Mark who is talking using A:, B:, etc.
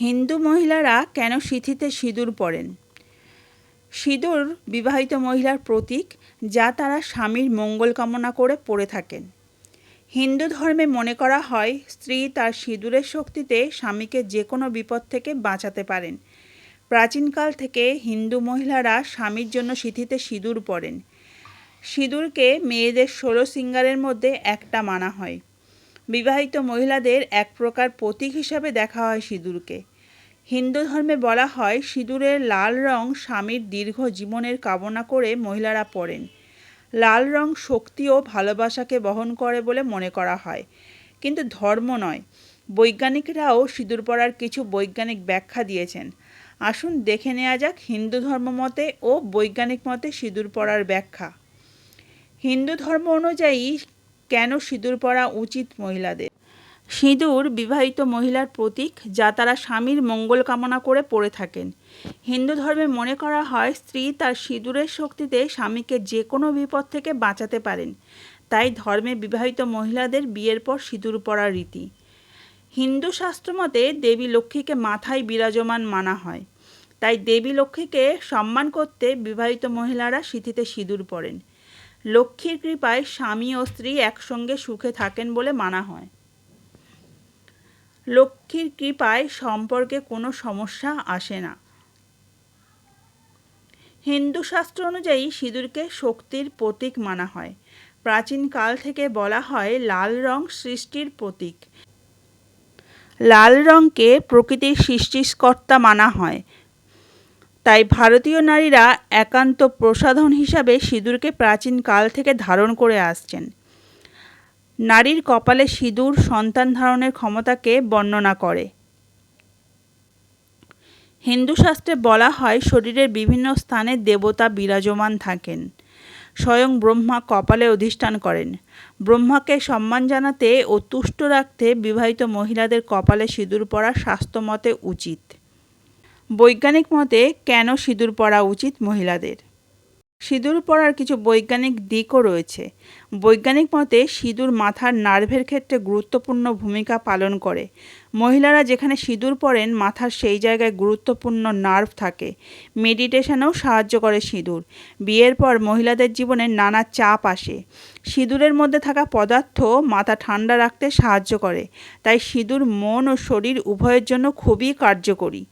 A: হিন্দু মহিলারা কেন সিঁথিতে সিঁদুর পরেন? সিঁদুর বিবাহিত মহিলার প্রতীক যা তারা স্বামীর মঙ্গল কামনা করে পরে থাকেন। হিন্দু ধর্মে মনে করা হয়, স্ত্রী তার সিঁদুরের শক্তিতে স্বামীকে যে কোনো বিপদ থেকে বাঁচাতে পারেন। প্রাচীনকাল থেকে হিন্দু মহিলারা স্বামীর জন্য সিঁথিতে সিঁদুর পরেন। সিঁদুরকে মেয়েদের ষোলো সিঙ্গারের মধ্যে একটা মানা হয়। বিবাহিত মহিলাদের এক প্রকার প্রতীক হিসাবে দেখা হয় সিঁদুরকে। হিন্দু ধর্মে বলা হয়, সিঁদুরের লাল রং স্বামীর দীর্ঘ জীবনের কামনা করে মহিলারা পরেন লাল রং শক্তি ও ভালোবাসাকে বহন করে বলে মনে করা হয়। কিন্তু ধর্ম নয়। বৈজ্ঞানিকরাও সিঁদুর পরার কিছু বৈজ্ঞানিক ব্যাখ্যা দিয়েছেন। আসুন দেখে নেওয়া যাক হিন্দু ধর্ম মতে ও বৈজ্ঞানিক মতে সিঁদুর পরার ব্যাখ্যা। হিন্দু ধর্ম অনুযায়ী কেন সিঁদুর পরা উচিত মহিলাদের? সিঁদুর বিবাহিত মহিলার প্রতীক যা তারা স্বামীর মঙ্গল কামনা করে পড়ে থাকেন। হিন্দু ধর্মে মনে করা হয়, স্ত্রী তার সিঁদুরের শক্তিতে স্বামীকে যে কোনো বিপদ থেকে বাঁচাতে পারেন। তাই ধর্মে বিবাহিত মহিলাদের বিয়ের পর সিঁদুর পরার রীতি। হিন্দু শাস্ত্র মতে দেবী লক্ষ্মীকে মাথায় বিরাজমান মানা হয়। তাই দেবী লক্ষ্মীকে সম্মান করতে বিবাহিত মহিলারা সিঁথিতে সিঁদুর পরেন। লক্ষ্মীর কৃপায় স্বামী ও স্ত্রী একসঙ্গে সুখে থাকেন বলে মানা হয়। লক্ষ্মীর কৃপায় সম্পর্কে কোনো সমস্যা আসে না। হিন্দু শাস্ত্র অনুযায়ী সিঁদুরকে শক্তির প্রতীক মানা হয়। প্রাচীনকাল থেকে বলা হয় লাল রং সৃষ্টির প্রতীক। লাল রঙকে প্রকৃতির সৃষ্টিকর্তা মানা হয়। তাই ভারতীয় নারীরা একান্ত প্রসাধন হিসাবে সিঁদুরকে প্রাচীনকাল থেকে ধারণ করে আসছেন। নারীর কপালে সিঁদুর সন্তান ধারণের ক্ষমতাকে বর্ণনা করে। হিন্দু শাস্ত্রে বলা হয়, শরীরের বিভিন্ন স্থানে দেবতা বিরাজমান থাকেন। স্বয়ং ব্রহ্মা কপালে অধিষ্ঠান করেন। ব্রহ্মাকে সম্মান জানাতে ও তুষ্ট রাখতে বিবাহিত মহিলাদের কপালে সিঁদুর পরা স্বাস্থ্যমতে উচিত। বৈজ্ঞানিক মতে, কেন সিঁদুর পরা উচিত মহিলাদের? সিঁদুর পরার কিছু বৈজ্ঞানিক দিকও রয়েছে। বৈজ্ঞানিক মতে, সিঁদুর মাথার নার্ভের ক্ষেত্রে গুরুত্বপূর্ণ ভূমিকা পালন করে। মহিলারা যেখানে সিঁদুর পরেন, মাথার সেই জায়গায় গুরুত্বপূর্ণ নার্ভ থাকে। মেডিটেশনেও সাহায্য করে সিঁদুর। বিয়ের পর মহিলাদের জীবনে নানা চাপ আসে। সিঁদুরের মধ্যে থাকা পদার্থ মাথা ঠান্ডা রাখতে সাহায্য করে। তাই সিঁদুর মন ও শরীর উভয়ের জন্য খুবই কার্যকরী।